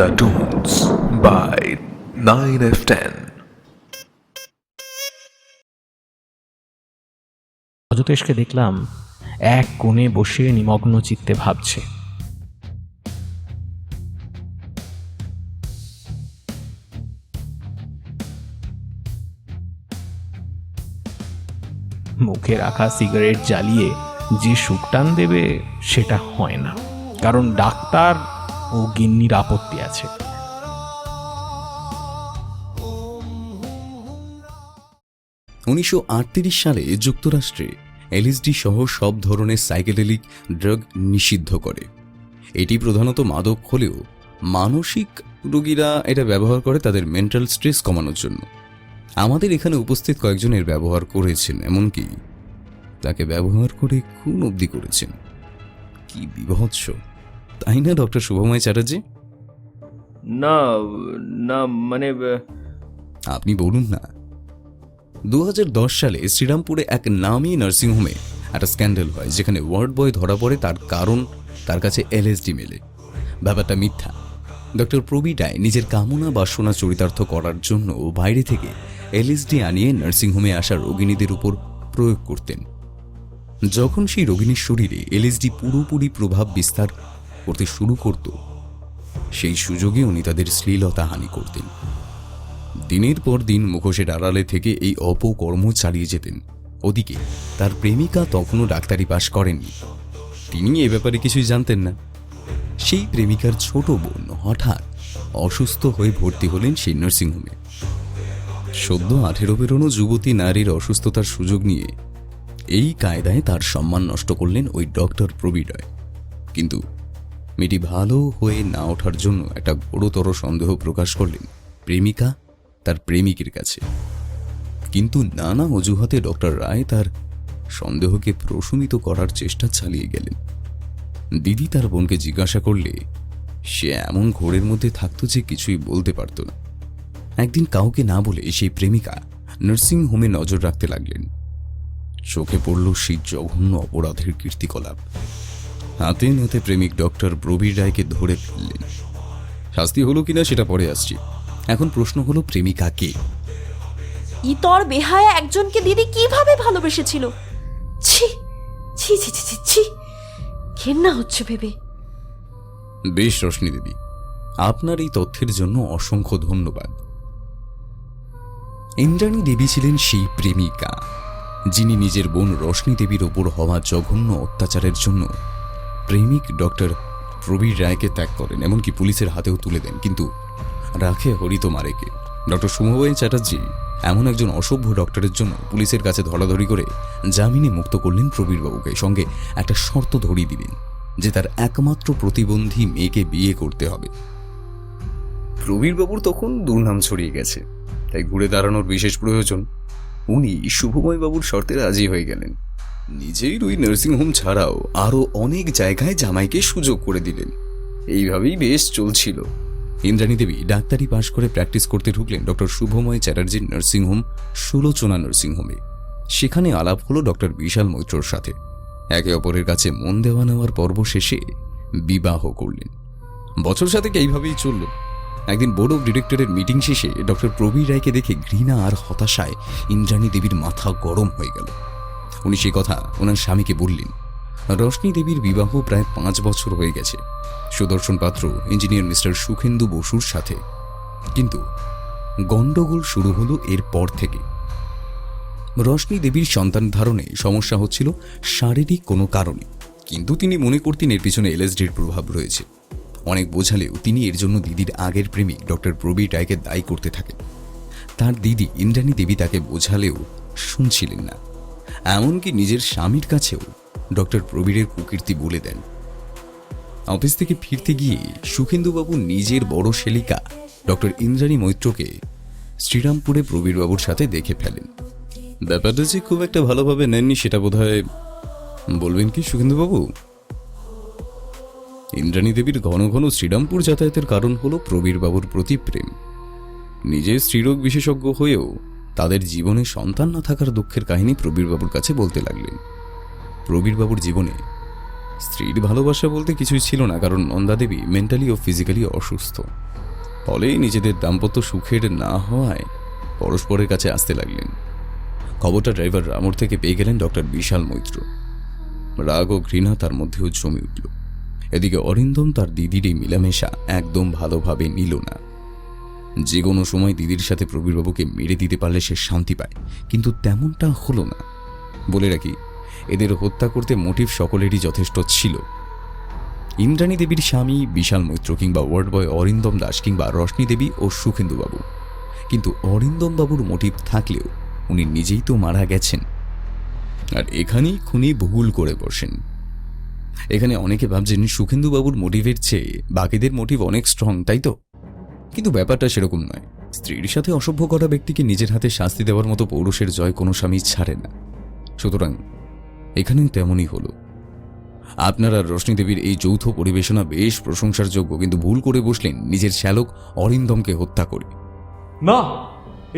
The Tunes by 9F10. অজতেশকে দেখলাম এক কোণে বসে নিমগ্ন চিত্তে ভাবছে মুখে রাখা সিগারেট জ্বালিয়ে যে সুকটান দেবে সেটা হয় না কারণ ডাক্তার ও গিন্নির আপত্তি আছে। উনিশশো সালে যুক্তরাষ্ট্রে এলএসডি সহ সব ধরনের সাইকেডেলিক ড্রাগ নিষিদ্ধ করে। এটি প্রধানত মাদক হলেও মানসিক রোগীরা এটা ব্যবহার করে তাদের মেন্টাল স্ট্রেস কমানোর জন্য। আমাদের এখানে উপস্থিত কয়েকজন এর ব্যবহার করেছেন, এমনকি তাকে ব্যবহার করে খুন অবধি করেছেন। কি বিভৎস! তাই না ডক্টর শুভময় চ্যাটার্জি? না না মানে আপনি বলুন না। দুহাজার দশ সালে শ্রীরামপুরে এক নামী নার্সিংহোমে একটা স্ক্যান্ডেল হয় যেখানে ওয়ার্ড বয় ধরা পড়ে তার কারণ তার কাছে এলএসডি মেলে। ব্যাপারটা মিথ্যা। ডক্টর প্রবীটায় নিজের কামনা বাসনা চরিতার্থ করার জন্য বাইরে থেকে এলএসডি আনিয়ে নার্সিংহোমে আসা রোগিণীদের উপর প্রয়োগ করতেন। যখন সেই রোগিণীর শরীরে এলএসডি পুরোপুরি প্রভাব বিস্তার করতে শুরু করত। সেই সুযোগে উনি তাদের শ্লীলতা হানি করতেন। দিনের পর দিন মুখোশের আড়ালে থেকে এই অপকর্ম চালিয়ে যেতেন। ওদিকে তার প্রেমিকা তখনও ডাক্তারি পাশ করেননি। তিনি এ ব্যাপারে কিছুই জানতেন না। সেই প্রেমিকার ছোট বোন হঠাৎ অসুস্থ হয়ে ভর্তি হলেন সেই নার্সিংহোমে। সদ্য আঠেরো বেরোনো যুবতী নারীর অসুস্থতার সুযোগ নিয়ে এই কায়দায় তার সম্মান নষ্ট করলেন ওই ডক্টর প্রবীডয় কিন্তু মেয়েটি ভালো হয়ে না ওঠার জন্য একটা গুরুতর সন্দেহ প্রকাশ করলেন প্রেমিকা তার প্রেমিকের কাছে। কিন্তু নানা অজুহাতে ডক্টর রায় তার সন্দেহকে প্রশমিত করার চেষ্টা চালিয়ে গেলেন। দিদি তার বোনকে জিজ্ঞাসা করলে, সে এমন ঘোরের মধ্যে থাকতো যে কিছুই বলতে পারত না। একদিন কাউকে না বলে সেই প্রেমিকা নার্সিং হোমে নজর রাখতে লাগলেন। চোখে পড়ল সেই জঘন্য অপরাধের কীর্তিকলাপ। হাতে নাতে প্রেমিক ডক্টর প্রবীর রায়কে ধরে ফেললেন। শাস্তি হলো কিনা সেটা পরে আসছি। এখন প্রশ্ন হলো প্রেমিকা কে? ইতর বেহায়া একজনকে দিদি কীভাবে ভালোবেসেছিল? ছি ছি ছি ছি ছি ছি। ঘেন্না হচ্ছে ভেবে। বেশ রশ্মি দেবী আপনার এই তথ্যের জন্য অসংখ্য ধন্যবাদ। ইন্দ্রাণী দেবী ছিলেন সেই প্রেমিকা যিনি নিজের বোন রশ্মি দেবীর ওপর হওয়া জঘন্য অত্যাচারের জন্য প্রেমিক ডক্টর প্রবীর রায়কে ত্যাগ করেন, এমনকি পুলিশের হাতেও তুলে দেন। কিন্তু রাখে হরিত মারেকে। ডক্টর সুমবাই চ্যাটার্জি এমন একজন অসভ্য ডক্টরের জন্য পুলিশের কাছে ধরাধরি করে জামিনে মুক্ত করলেন প্রবীরবাবুকে, সঙ্গে একটা শর্ত ধরিয়ে দিলেন যে তার একমাত্র প্রতিবন্ধী মেয়েকে বিয়ে করতে হবে। প্রবীরবাবুর তখন দুর্নাম ছড়িয়ে গেছে, তাই ঘুরে দাঁড়ানোর বিশেষ প্রয়োজন। উনি শুভময় বাবুর শর্তে রাজি হয়ে গেলেন। নিজেই ওই নার্সিংহোম ছাড়াও আরও অনেক জায়গায় জামাইকে সুযোগ করে দিলেন। এইভাবেই বেশ চলছিল। ইন্দ্রাণী দেবী ডাক্তারি পাশ করে প্র্যাকটিস করতে ঢুকলেন ডক্টর শুভময় চ্যাটার্জির নার্সিংহোম সুলোচনা নার্সিংহোমে সেখানে আলাপ হলো ডক্টর বিশাল মৈত্রর সাথে। একে অপরের কাছে মন দেওয়া নেওয়ার পর্ব শেষে বিবাহ করলেন। বছর সাথে এইভাবেই চলল। একদিন বোর্ড অফ ডিরেক্টরের মিটিং শেষে ডক্টর প্রবীর রায়কে দেখে ঘৃণা আর হতাশায় ইন্দ্রাণী দেবীর মাথা গরম হয়ে গেল। উনি সে কথা ওনার স্বামীকে বললেন। রশ্মি দেবীর বিবাহ প্রায় পাঁচ বছর হয়ে গেছে। সুদর্শন পাত্র, ইঞ্জিনিয়ার মিস্টার সুখেন্দু বসুর সাথে। কিন্তু গন্ডগোল শুরু হলো এর পর থেকে। রশ্মি দেবীর সন্তান ধারণে সমস্যা হচ্ছিল শারীরিক কোনো কারণে। কিন্তু তিনি মনে করতেন এর পিছনে এলএসডির প্রভাব রয়েছে। অনেক বোঝালেও তিনি এর জন্য দিদির আগের প্রেমিক ডক্টর প্রবীর রায়কে দায়ী করতে থাকেন। তার দিদি ইন্দ্রাণী দেবী তাকে বোঝালেও শুনছিলেন না। এমনকি নিজের স্বামীর কাছেও ডক্টর প্রবীরের কুকীর্তি বলে দেন। অফিস থেকে ফিরতে গিয়ে সুখেন্দুবাবু নিজের বড় শেলিকা ডক্টর ইন্দ্রাণী মৈত্রকে শ্রীরামপুরে প্রবীরবাবুর সাথে দেখে ফেলেন। ব্যাপারটা যে খুব একটা ভালোভাবে নেননি সেটা বোধহয় বলবেন কি সুখেন্দুবাবু? ইন্দ্রাণী দেবীর ঘন ঘন শ্রীরামপুর যাতায়াতের কারণ হল প্রবীরবাবুর প্রতি প্রেম। নিজে স্ত্রীরোগ বিশেষজ্ঞ হয়েও তাদের জীবনে সন্তান না থাকার দুঃখের কাহিনী প্রবীরবাবুর কাছে বলতে লাগলেন। প্রবীরবাবুর জীবনে স্ত্রীর ভালোবাসা বলতে কিছুই ছিল না, কারণ নন্দাদেবী মেন্টালি ও ফিজিক্যালি অসুস্থ। ফলে নিজেদের দাম্পত্য সুখের না হওয়ায় পরস্পরের কাছে আসতে লাগলেন। খবরটা ড্রাইভার রামর থেকে পেয়ে গেলেন ডক্টর বিশাল মৈত্র। রাগ ও ঘৃণা তার মধ্যেও জমে উঠল। এদিকে অরিন্দম তার দিদির এই মিলামেশা একদম ভালোভাবে নিল না। যে কোনো সময় দিদির সাথে প্রবীরবাবুকে মেরে দিতে পারলে সে শান্তি পায়, কিন্তু তেমনটা হলো না। বলে রাখি, এদের হত্যা করতে মোটিভ সকলেরই যথেষ্ট ছিল। ইন্দ্রাণী দেবীর স্বামী বিশাল মৈত্র কিংবা ওয়ার্ড বয় অরিন্দম দাস কিংবা রশ্মি দেবী ও সুখেন্দুবাবু। কিন্তু অরিন্দম বাবুর মোটিভ থাকলেও উনি নিজেই তো মারা গেছেন। আর এখানেই খুনি ভুল করে বসেন। এখানে অনেকে ভাবছেন সুখেন্দুবাবুর মোটিভের চেয়ে বাকিদের মোটিভ অনেক স্ট্রং তাই তো? কিন্তু ব্যাপারটা সেরকম নয়। স্ত্রীর সাথে অসভ্য করা ব্যক্তিকে নিজের হাতে শাস্তি দেওয়ার মতো পৌরুষের জয় কোনো স্বামী ছাড়ে না। সুতরাং এখানেও তেমনই হলো। আপনারা রশ্মি দেবীর এই যৌথ পরিবেশনা বেশ প্রশংসার যোগ্য কিন্তু ভুল করে বসলেন নিজের শ্যালক অরিন্দমকে হত্যা করে। না,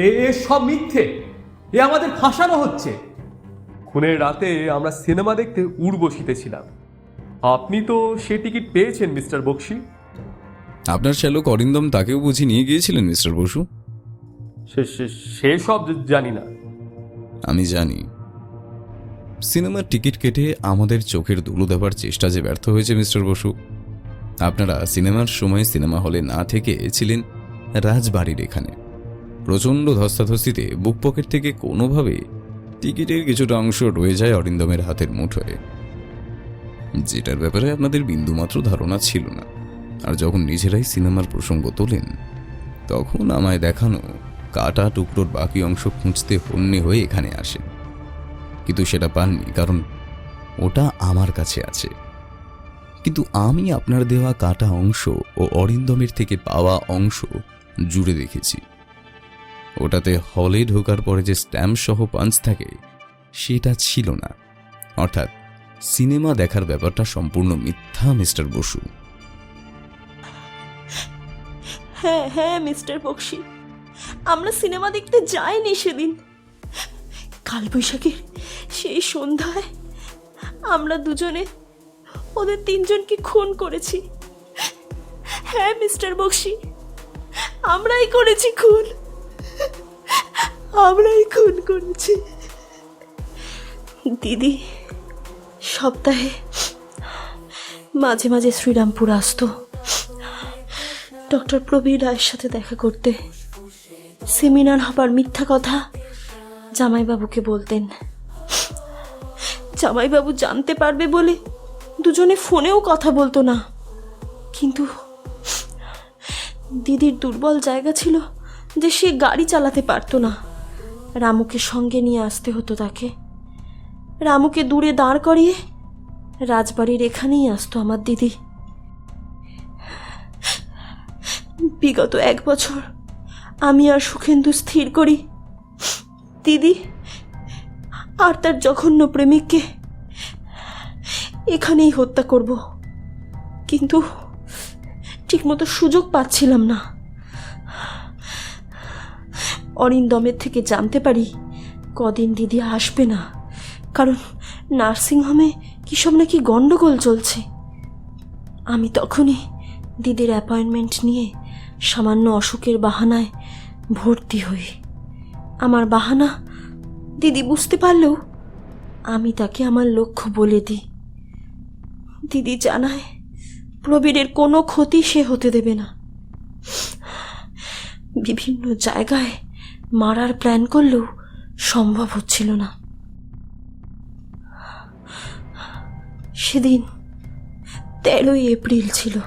এ সব মিথ্যে। এ আমাদের ফাঁসানো হচ্ছে। খুনের রাতে আমরা সিনেমা দেখতে উড়বসিতে ছিলাম। আপনি তো সে টিকিট পেয়েছেন, মিস্টার বক্সি। আপনার শ্যালক অরিন্দম তাকেও বুঝি নিয়ে গিয়েছিলেন মিস্টার বসু? সে সব জানি না। আমি জানি। সিনেমার টিকিট কেটে আমাদের চোখের ধুলো দেবার চেষ্টা যে ব্যর্থ হয়েছে মিস্টার বসু আপনারা সিনেমার সময় সিনেমা হলে না থেকে ছিলেন রাজবাড়ির এখানে। প্রচণ্ড ধস্তাধস্তিতে বুক পকেট থেকে কোনোভাবে টিকিটের কিছুটা অংশ রয়ে যায় অরিন্দমের হাতের মুঠোয়। যেটার ব্যাপারে আপনাদের বিন্দুমাত্র ধারণা ছিল না। আর যখন নিজেরাই সিনেমার প্রসঙ্গ তোলেন, তখন আমায় দেখানো কাটা টুকরোর বাকি অংশ খুঁজতে হন্যে হয়ে এখানে আসেন। কিন্তু সেটা পাননি, কারণ ওটা আমার কাছে আছে। কিন্তু আমি আপনার দেওয়া কাটা অংশ ও অরিন্দমের থেকে পাওয়া অংশ জুড়ে দেখেছি। ওটাতে হলে ঢোকার পরে যে স্ট্যাম্প সহ পাঞ্চ থাকে, সেটা ছিল না। অর্থাৎ সিনেমা দেখার ব্যাপারটা সম্পূর্ণ মিথ্যা, মিস্টার বসু। হ্যাঁ হ্যাঁ মিস্টার বক্সি। আমরা সিনেমা দেখতে যাইনি সেদিন। কালবৈশাখীর সেই সন্ধ্যায় আমরা দুজনে ওদের তিনজনকে খুন করেছি। হ্যাঁ মিস্টার বক্সি, আমরাই করেছি খুন। আমরাই খুন করেছি। দিদি, সপ্তাহে মাঝে মাঝে শ্রীরামপুর আসতো। ডক্টর প্রবীর রায়ের সাথে দেখা করতে। সেমিনার হবার মিথ্যা কথা জামাইবাবুকে বলতেন। জামাইবাবু জানতে পারবে বলে দুজনে ফোনেও কথা বলতো না। কিন্তু দিদির দুর্বল জায়গা ছিল যে সে গাড়ি চালাতে পারতো না। রামুকে সঙ্গে নিয়ে আসতে হতো তাকে। রামুকে দূরে দাঁড় করিয়ে রাজবাড়ির এখানেই আসতো আমার দিদি। বিগত এক বছর আমি আর সুখেন্দু স্থির করি। দিদি, আর তার জঘন্য প্রেমিককে এখানেই হত্যা করব। কিন্তু ঠিকমতো সুযোগ পাচ্ছিলাম না। অরিন্দমের থেকে জানতে পারি কদিন দিদি আসবে না। কারণ নার্সিংহোমে কিসব নাকি গন্ডগোল চলছে। আমি তখনই দিদির অ্যাপয়েন্টমেন্ট নিয়ে সামান্য অসুখের বাহানায় ভর্তি হই। আমার বাহানা, দিদি বুঝতে পারলেও আমি তাকে আমার লক্ষ্য বলে দিই। দিদি জানায়, প্রবীরের কোনো ক্ষতি সে হতে দেবে না। বিভিন্ন জায়গায় মারার প্ল্যান করলেও সম্ভব হচ্ছিল না। সেদিন তেরোই এপ্রিল ছিল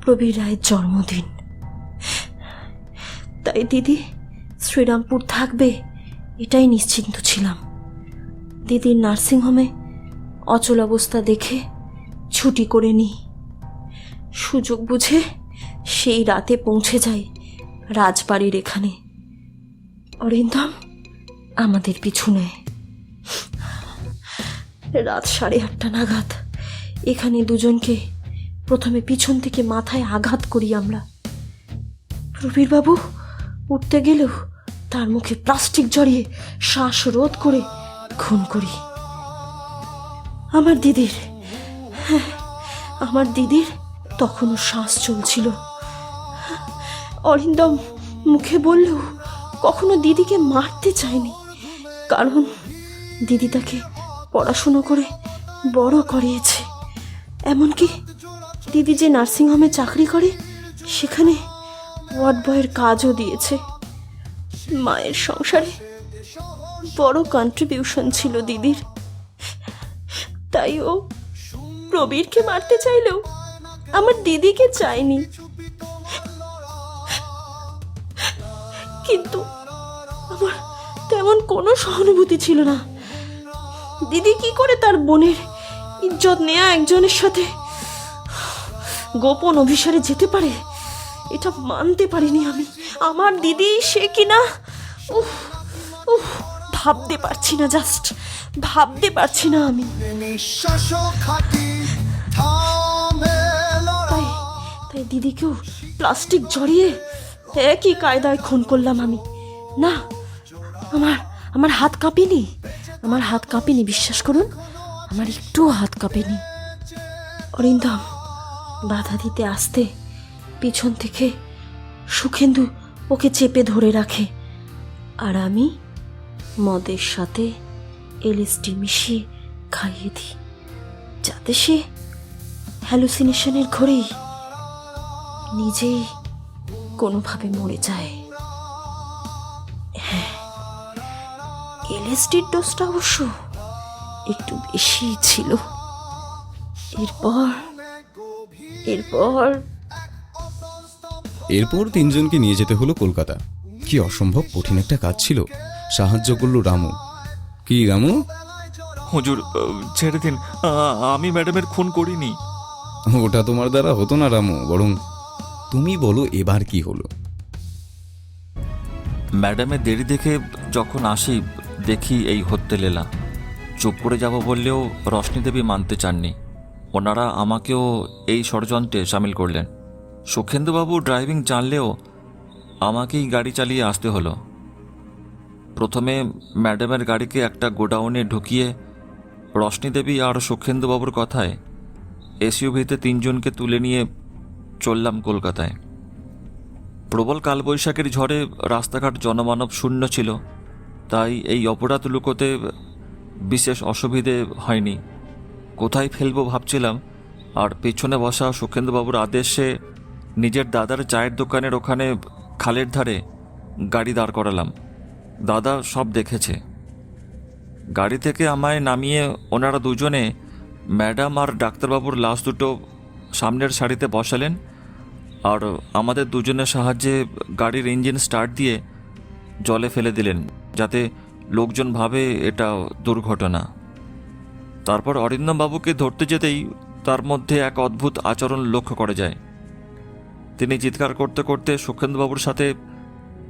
প্রবীর রায়ের জন্মদিন। তাই দিদি, শ্রীরামপুর থাকবে, এটাই নিশ্চিন্ত ছিলাম। দিদির নার্সিংহোমে অচল অবস্থা দেখে ছুটি করে নিই। সুযোগ বুঝে সেই রাতে পৌঁছে যাই রাজবাড়ির এখানে। অরিন্দম আমাদের পিছনে রাত সাড়ে আটটা নাগাদ এখানে দুজনকে প্রথমে পিছন থেকে মাথায় আঘাত করি আমরা। প্রবীরবাবু উঠতে গেলেও তার মুখে প্লাস্টিক জড়িয়ে শ্বাস রোধ করে খুন করি। আমার দিদির হ্যাঁ আমার দিদির তখনও শ্বাস চলছিল। অরিন্দম মুখে বললেও কখনো দিদিকে মারতে চায়নি, কারণ দিদি তাকে পড়াশুনো করে বড় করিয়েছে। এমনকি দিদি যে নার্সিংহোমে চাকরি করে, সেখানে ওয়ার্ড বয়ের কাজও দিয়েছে। মায়ের সংসারে বড় কন্ট্রিবিউশন ছিল দিদির। তাই ও প্রবীরকে মারতে চাইলেও আমার দিদিকে চায়নি। কিন্তু আমার তেমন কোনো সহানুভূতি ছিল না। দিদি কি করে তার বোনের ইজ্জত নেয়া একজনের সাথে গোপন অভিসারে যেতে পারে? এটা মানতে পারিনি আমি। আমার দিদি সে কিনা? উফ ভাবতে পারছি না জাস্ট ভাবতে পারছি না আমি। তাই তাই দিদিকেও প্লাস্টিক জড়িয়ে একই কায়দায় খুন করলাম আমি। না, আমার আমার হাত কাঁপেনি। আমার হাত কাঁপেনি, বিশ্বাস করুন, আমার একটুও হাত কাঁপেনি। অরিন্দম, বাধা দিতে আসতে পিছন থেকে সুখেন্দু ওকে চেপে ধরে রাখে আর আমি মদের সাথে এলএসডি মিশিয়ে খাইয়ে দিই, যাতে সে হ্যালুসিনেশনের ঘরেই নিজেই কোনোভাবে মরে যায়। হ্যাঁ এলএসডির ডোজটা অবশ্য একটু বেশি ছিল। এরপর এরপর এরপর তিনজনকে নিয়ে যেতে হলো কলকাতা। কি অসম্ভব কঠিন একটা কাজ ছিল। সাহায্য করল রামু। কি রামু? হুজুর ছেড়ে দিন। আমি ম্যাডামের খুন করিনি। ওটা তোমার দ্বারা হতো না রামু বরং তুমি বলো এবার কি হলো। ম্যাডামের দেরি দেখে যখন আসি দেখি এই হত্যে লেলা। চুপ করে যাব বললেও রশ্মি দেবী মানতে চাননি। ওনারা আমাকেও এই ষড়যন্ত্রে সামিল করলেন। সুখেন্দুবাবু ড্রাইভিং জানলেও আমাকেই গাড়ি চালিয়ে আসতে হলো। প্রথমে ম্যাডামের গাড়িকে একটা গোডাউনে ঢুকিয়ে রশ্মি দেবী আর সুখেন্দুবাবুর কথায় এসইউভিতে তিনজনকে তুলে নিয়ে চললাম কলকাতায়। প্রবল কালবৈশাখের ঝড়ে রাস্তাঘাট জনমানব শূন্য ছিল, তাই এই অপরাধ লুকোতে বিশেষ অসুবিধে হয়নি। কোথায় ফেলব ভাবছিলাম, আর পেছনে বসা সুখেন্দ্রবাবুর আদেশে নিজের দাদার চায়ের দোকানের ওখানে খালের ধারে গাড়ি দাঁড় করালাম। দাদা সব দেখেছে। গাড়ি থেকে আমায় নামিয়ে ওনারা দুজনে ম্যাডাম আর ডাক্তারবাবুর লাশ দুটো সামনের সারিতে বসালেন আর আমাদের দুজনের সাহায্যে গাড়ির ইঞ্জিন স্টার্ট দিয়ে জলে ফেলে দিলেন যাতে লোকজন ভাবে এটা দুর্ঘটনা। তারপর অরিন্দম বাবুকে ধরতে যেতেই তার মধ্যে এক অদ্ভুত আচরণ লক্ষ্য করা যায়। তিনি চিৎকার করতে করতে সুখেন্দুবাবুর সাথে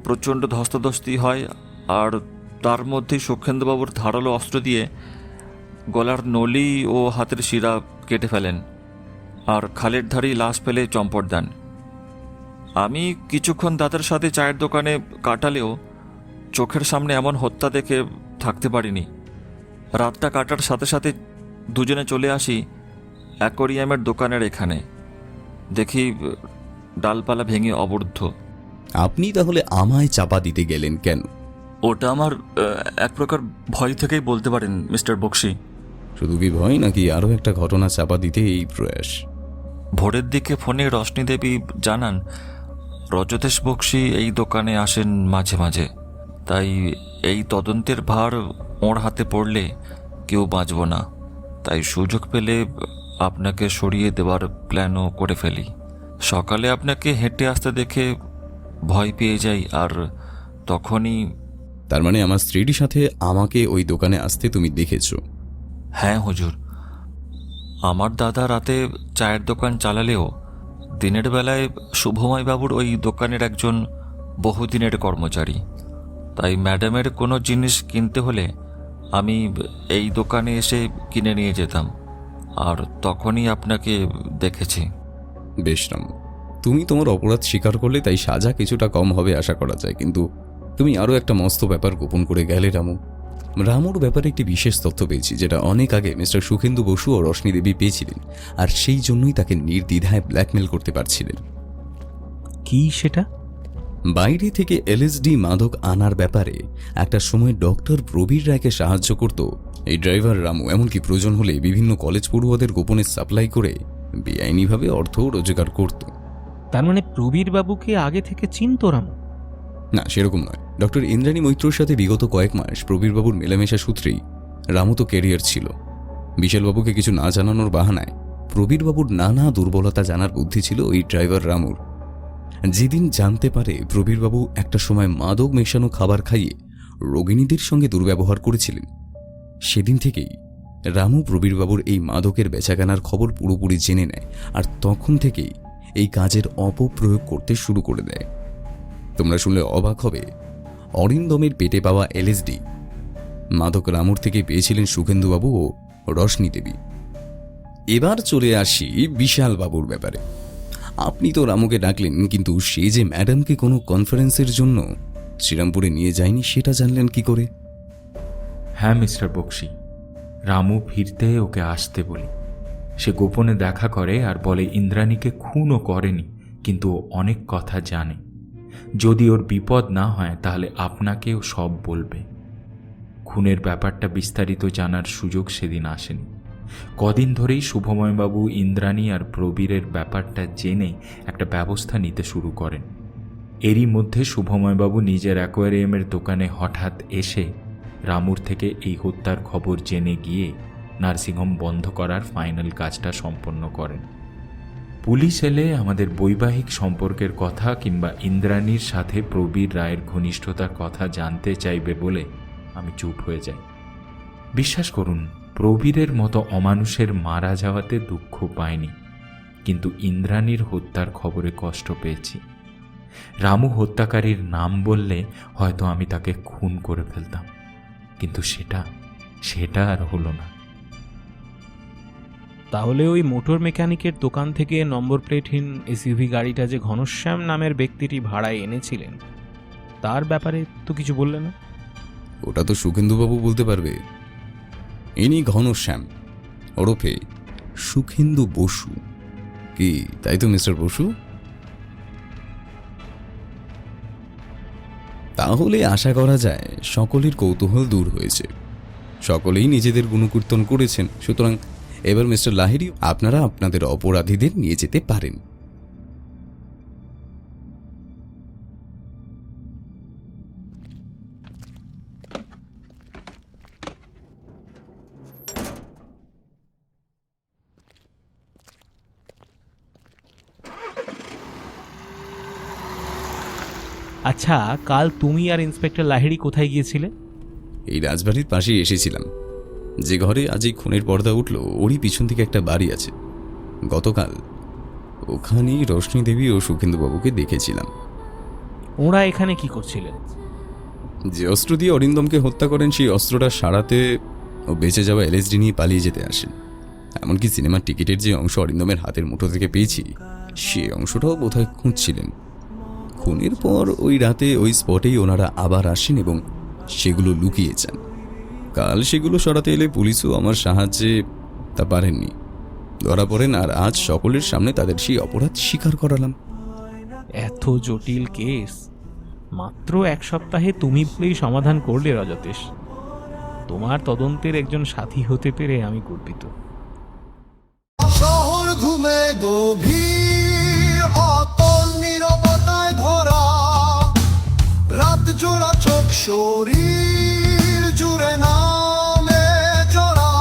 প্রচণ্ড ধস্তাধস্তি হয় আর তার মধ্যেই সুখেন্দুবাবুর ধারালো অস্ত্র দিয়ে গলার নলি ও হাতের শিরা কেটে ফেলেন আর খালের ধারেই লাশ ফেলে চম্পট দেন। আমি কিছুক্ষণ দাদার সাথে চায়ের দোকানে কাটালেও চোখের সামনে এমন হত্যা দেখে থাকতে পারিনি। রাতটা কাটার সাথে সাথে দুজনে চলে আসি অ্যাকোরিয়ামের দোকানের এখানে। দেখি ডালপালা ভেঙে অবরুদ্ধ। আপনি তাহলে আমায় চাপা দিতে গেলেন কেন? ওটা আমার আহ, এক প্রকার ভয় থেকেই বলতে পারেন মিস্টার বক্সি। শুধু কি ভয় নাকি আরও একটা ঘটনা চাপা দিতে এই প্রয়াস? ভোরের দিকে ফোনে রশ্মি দেবী জানান রজতেশ বক্সি এই দোকানে আসেন মাঝে মাঝে। তাই এই তদন্তের ভার ওর হাতে পড়লে কেউ বাঁচব না। তাই সুযোগ পেলে আপনাকে সরিয়ে দেওয়ার প্ল্যানও করে ফেলি। সকালে আপনাকে হেঁটে আসতে দেখে ভয় পেয়ে যাই আর তখনই তার মানে আমার স্ত্রীর সাথে আমাকে ওই দোকানে আসতে তুমি দেখেছ? হ্যাঁ হুজুর। আমার দাদা রাতে চায়ের দোকান চালালেও দিনের বেলায় শুভময় বাবুর ওই দোকানের একজন বহুদিনের কর্মচারী। তাই ম্যাডামের কোনো জিনিস কিনতে হলে আমি এই দোকানে এসে কিনে নিয়ে যেতাম আর তখনই আপনাকে দেখেছি। বেশ রাম তুমি তোমার অপরাধ স্বীকার করলে তাই সাজা কিছুটা কম হবে আশা করা যায় কিন্তু তুমি আরও একটা মস্ত ব্যাপার গোপন করে গেলে রামু। রামুর ব্যাপারে একটি বিশেষ তথ্য পেয়েছি যেটা অনেক আগে মিস্টার সুখেন্দু বসু ও রশ্মি দেবী পেয়েছিলেন আর সেই জন্যই তাকে নির্দ্বিধায় ব্ল্যাকমেল করতে পারছিলেন। কি সেটা? বাইরে থেকে এলএসডি মাদক আনার ব্যাপারে একটা সময় ডক্টর প্রবীর রায়কে সাহায্য করত এই ড্রাইভার রামু এমনকি প্রয়োজন হলে বিভিন্ন কলেজ পড়ুয়াদের গোপনে সাপ্লাই করে বেআইনিভাবে অর্থ রোজগার করত। তার মানে প্রবীর বাবুকে আগে থেকে চিনত রামু? না সেরকম নয়। ডক্টর ইন্দ্রাণী মৈত্রর সাথে বিগত কয়েক মাস প্রবীরবাবুর মেলামেশা সূত্রেই রামু তো ক্যারিয়ার ছিল। বিশালবাবুকে কিছু না জানানোর বাহানায় প্রবীরবাবুর নানা দুর্বলতা জানার বুদ্ধি ছিল ওই ড্রাইভার রামুর। যেদিন জানতে পারে প্রবীরবাবু একটা সময় মাদক মেশানো খাবার খাইয়ে রোগিণীদের সঙ্গে দুর্ব্যবহার করেছিলেন সেদিন থেকেই রামু প্রবীরবাবুর এই মাদকের বেচাকেনার খবর পুরোপুরি জেনে নেয় আর তখন থেকেই এই কাজের অপপ্রয়োগ করতে শুরু করে দেয়। তোমরা শুনলে অবাক হবে। অরিন্দমের পেটে পাওয়া এলএসডি মাদক রামুর থেকে পেয়েছিলেন সুখেন্দুবাবু ও রশনি দেবী। এবার চলে আসি বিশাল বাবুর ব্যাপারে। আপনি তো রামুকে ডাকলেন, কিন্তু সে যে ম্যাডামকে কোনো কনফারেন্সের জন্য শ্রীরামপুরে নিয়ে যায়নি, সেটা জানলেন কি করে? হ্যাঁ মিস্টার বক্সি। রামু ফিরতে ওকে আসতে বলি। সে গোপনে দেখা করে আর বলে, ইন্দ্রাণীকে খুনও করেনি, কিন্তু ও অনেক কথা জানে। যদি ওর বিপদ না হয়, তাহলে আপনাকেও সব বলবে। খুনের ব্যাপারটা বিস্তারিত জানার সুযোগ সেদিন আসেনি। কদিন ধরেই শুভময়বাবু, ইন্দ্রাণী আর প্রবীরের ব্যাপারটা জেনে একটা ব্যবস্থা নিতে শুরু করেন। এরই মধ্যে শুভময়বাবু নিজের অ্যাকোয়ারিয়ামের দোকানে হঠাৎ এসে রামুর থেকে এই হত্যার খবর জেনে গিয়ে নার্সিংহোম বন্ধ করার ফাইনাল কাজটা সম্পন্ন করেন। পুলিশ এলে আমাদের বৈবাহিক সম্পর্কের কথা কিংবা ইন্দ্রাণীর সাথে প্রবীর রায়ের ঘনিষ্ঠতার কথা জানতে চাইবে বলে আমি চুপ হয়ে যাই। বিশ্বাস করুন, প্রবীরের মতো অমানুষের মারা যাওয়াতে দুঃখ পাইনি, কিন্তু ইন্দ্রাণীর হত্যার খবরে কষ্ট পেয়েছি। রামু হত্যাকারীর নাম বললে হয়তো আমি তাকে খুন করে ফেলতাম। কিন্তু সেটা সেটা আর হলো না। তাহলে ওই মোটর মেকানিকের দোকান থেকে নম্বর প্লেটহীন এসইউভি গাড়িটা যে ঘনশ্যাম নামের ব্যক্তিটি ভাড়ায় এনেছিলেন তার ব্যাপারে তো কিছু বললে না? ওটা তো সুখেন্দুবাবু বলতে পারবে। ইনি ঘনশ্যাম ওরফে সুখেন্দু বসু। কি তাই তো মিস্টার বসু? তাহলে আশা করা যায় সকলের কৌতূহল দূর হয়েছে। সকলেই নিজেদের গুণকীর্তন করেছেন। সুতরাং এবার মিস্টার লাহিরি আপনারা আপনাদের অপরাধীদের নিয়ে যেতে পারেন। আচ্ছা কাল তুমি আর ইন্সপেক্টর লাহিড়ি কোথায় গিয়েছিলে? এই রাজবাড়ির পাশেই এসেছিলাম। যে ঘরে আজ এই খুনের পর্দা উঠল ওরই পিছন থেকে একটা বাড়ি আছে। গতকাল ওখানেই রশ্মি দেবী ও সুখেন্দুবাবুকে দেখেছিলাম। ওরা এখানে কি করছিলেন? যে অস্ত্র দিয়ে অরিন্দমকে হত্যা করেন সেই অস্ত্রটা সারাতে ও বেঁচে যাওয়া এলএসডি নিয়ে পালিয়ে যেতে আসেন। এমনকি সিনেমার টিকিটের যে অংশ অরিন্দমের হাতের মুঠো থেকে পেয়েছি সে অংশটাও বোধহয় খুঁজছিলেন। খুনের পর ওই রাতে ওই স্পটেই ওনারা আবার আসেন এবং সেগুলো লুকিয়ে যান। কাল সেগুলো সরাতে এলে পুলিশও আমার সাহায্যে তা পারেননি। ধরা পড়েন আর আজ সকলের সামনে তাদের সেই অপরাধ স্বীকার করালাম। এত জটিল কেস। মাত্র এক সপ্তাহে তুমি বলেই সমাধান করলে রজতেশ। তোমার তদন্তের একজন সাথী হতে পেরে আমি গর্বিত। শহর ঘুমে গভীর শরীর জুড়ে নামে জড়া।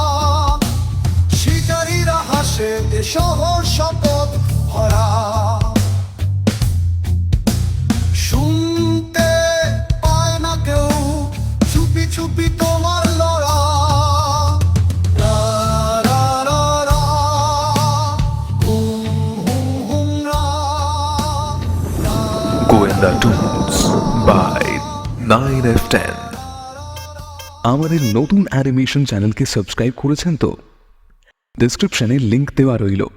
শিকারীরা হাসে, এ শহর শপথ ভরা। শুনতে পায় না কেউ চুপি চুপি তোমার লড়া। গোয়েন্দা বাই আমাদের নতুন অ্যানিমেশন চ্যানেলকে সাবস্ক্রাইব করেছেন তো? ডিসক্রিপশনে লিঙ্ক দেওয়া রইল।